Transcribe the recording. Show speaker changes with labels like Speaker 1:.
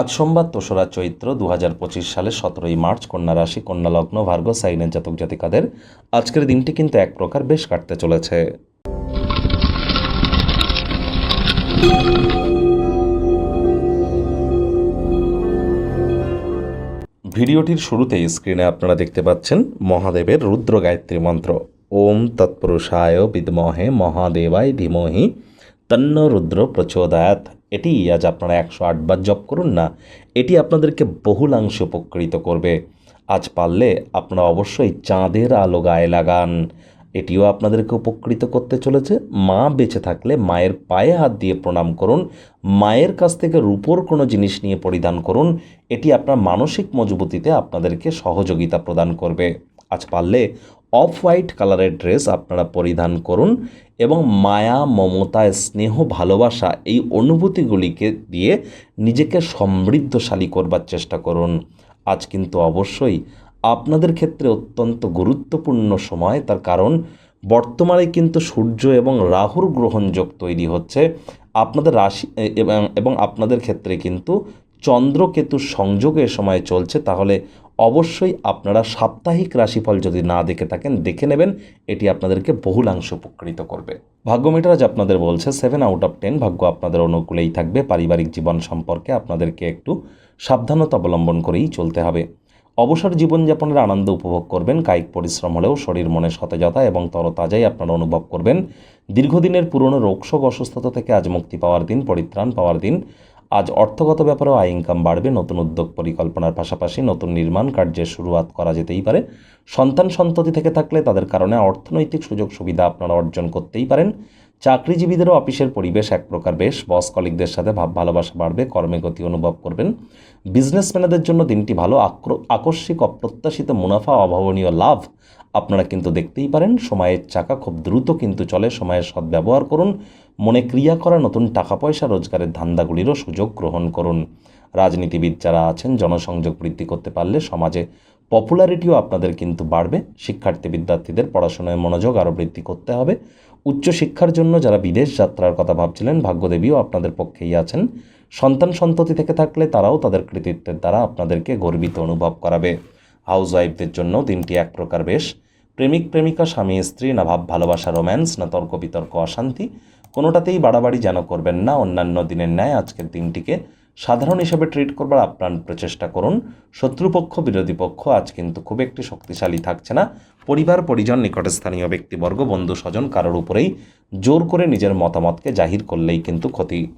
Speaker 1: আজ সোমবার তোসরা চৈত্র দু হাজার পঁচিশ সালের সতেরোই মার্চ কন্যা রাশি, কন্যা লগ্ন ভার্গ সাইনের জাতক জাতিকাদের আজকের দিনটি কিন্তু এক প্রকার বেশ কাটতে চলেছে। ভিডিওটির শুরুতেই স্ক্রিনে আপনারা দেখতে পাচ্ছেন মহাদেবের রুদ্র গায়ত্রী মন্ত্র। ওম তৎপুরুষায় বিদ্মহে মহাদেবায় ধীমহি তন্ন রুদ্র প্রচোদয়াত এটি আজ আপনারা একশো আটবার জপ করুন না, এটি আপনাদেরকে বহুলাংশে উপকৃত করবে। আজ পারলে আপনারা অবশ্যই চাঁদের আলো গায়ে লাগান। এটিও আপনাদেরকে উপকৃত করতে চলেছে। মা বেঁচে থাকলে মায়ের পায়ে হাত দিয়ে প্রণাম করুন, মায়ের কাছ থেকে রূপোর কোনো জিনিস নিয়ে পরিধান করুন, এটি আপনার মানসিক মজবুতিতে আপনাদেরকে সহযোগিতা প্রদান করবে। আজ পারলে অফ হোয়াইট কালারের ড্রেস আপনারা পরিধান করুন এবং মায়া, মমতা, স্নেহ, ভালোবাসা এই অনুভূতিগুলিকে দিয়ে নিজেকে সমৃদ্ধশালী করবার চেষ্টা করুন। আজ কিন্তু অবশ্যই আপনাদের ক্ষেত্রে অত্যন্ত গুরুত্বপূর্ণ সময়, তার কারণ বর্তমানে কিন্তু সূর্য এবং রাহুর গ্রহণযোগ তৈরি হচ্ছে। আপনাদের রাশি এবং আপনাদের ক্ষেত্রে কিন্তু চন্দ্রকেতুর সংযোগে এ সময় চলছে, তাহলে অবশ্যই আপনারা সাপ্তাহিক রাশিফল যদি না দেখে থাকেন, দেখে নেবেন। এটি আপনাদেরকে বহুলাংশ উপকৃত করবে। ভাগ্যমিটার আজ আপনাদের বলছে সেভেন আউট অফ টেন ভাগ্য আপনাদের অনুকূলেই থাকবে। পারিবারিক জীবন সম্পর্কে আপনাদেরকে একটু সাবধানতা অবলম্বন করেই চলতে হবে। অবসর জীবনযাপনের আনন্দ উপভোগ করবেন। কায়িক পরিশ্রম হলেও শরীর মনে সতেজতা এবং তরতাজাই আপনারা অনুভব করবেন। দীর্ঘদিনের পুরনো রোগশোক অসুস্থতা থেকে আজ মুক্তি পাওয়ার দিন, পরিত্রাণ পাওয়ার দিন। আজ অর্থগত ব্যাপারেও আয় ইনকাম বাড়বে, নতুন উদ্যোগ পরিকল্পনার পাশাপাশি নতুন নির্মাণ কার্যের শুরুয়াত করা যেতেই পারে। সন্তান সন্ততি থেকে থাকলে তাদের কারণে অর্থনৈতিক সুযোগ সুবিধা আপনারা অর্জন করতেই পারেন। চাকরিজীবীদেরও অফিসের পরিবেশ এক প্রকার বেশ। বস কলিকদের সাথে ভাব ভালোবাসা বাড়বে, কর্মে গতি অনুভব করবেন। বিজনেসম্যানদের জন্য দিনটি ভালো। আকস্মিক অপ্রত্যাশিত মুনাফা, অভাবনীয় লাভ আপনারা কিন্তু দেখতেই পারেন। সময়ের চাকা খুব দ্রুত কিন্তু চলে। সময়ের সদ্ব্যবহার করুন। মনে ক্রিয়া করা নতুন টাকা পয়সা রোজগারের ধান্দাগুলিরও সুযোগ গ্রহণ করুন। রাজনীতিবিদ যারা আছেন, জনসংযোগ বৃদ্ধি করতে পারলে সমাজে পপুলারিটিও আপনাদের কিন্তু বাড়বে। শিক্ষার্থী বিদ্যার্থীদের পড়াশোনায় মনোযোগ আরও বৃদ্ধি করতে হবে। উচ্চশিক্ষার জন্য যারা বিদেশ যাত্রার কথা ভাবছিলেন, ভাগ্যদেবীও আপনাদের পক্ষেই আছেন। সন্তান সন্ততি থেকে থাকলে তারাও তাদের কৃতিত্বের দ্বারা আপনাদেরকে গর্বিত অনুভব করাবে। হাউস ওয়াইফদের জন্য দিনটি এক প্রকার বেশ। প্রেমিক প্রেমিকা, স্বামী, স্ত্রী, না ভাব, ভালোবাসা, রোম্যান্স, না তর্ক বিতর্ক, অশান্তি। কোনোটাতেই বাড়াবাড়ি যেন করবেন না। অন্যান্য দিনের ন্যায় আজকের দিনটিকে সাধারণ হিসেবে ট্রিট করবার আপ্রাণ প্রচেষ্টা করুন। শত্রুপক্ষ, বিরোধী পক্ষ আজ কিন্তু খুব একটি শক্তিশালী থাকছে না। পরিবার, পরিজন নিকটস্থানীয় ব্যক্তিবর্গ, বন্ধু, স্বজন কারোর উপরেই জোর করে নিজের মতামতকে জাহির করলেই কিন্তু ক্ষতি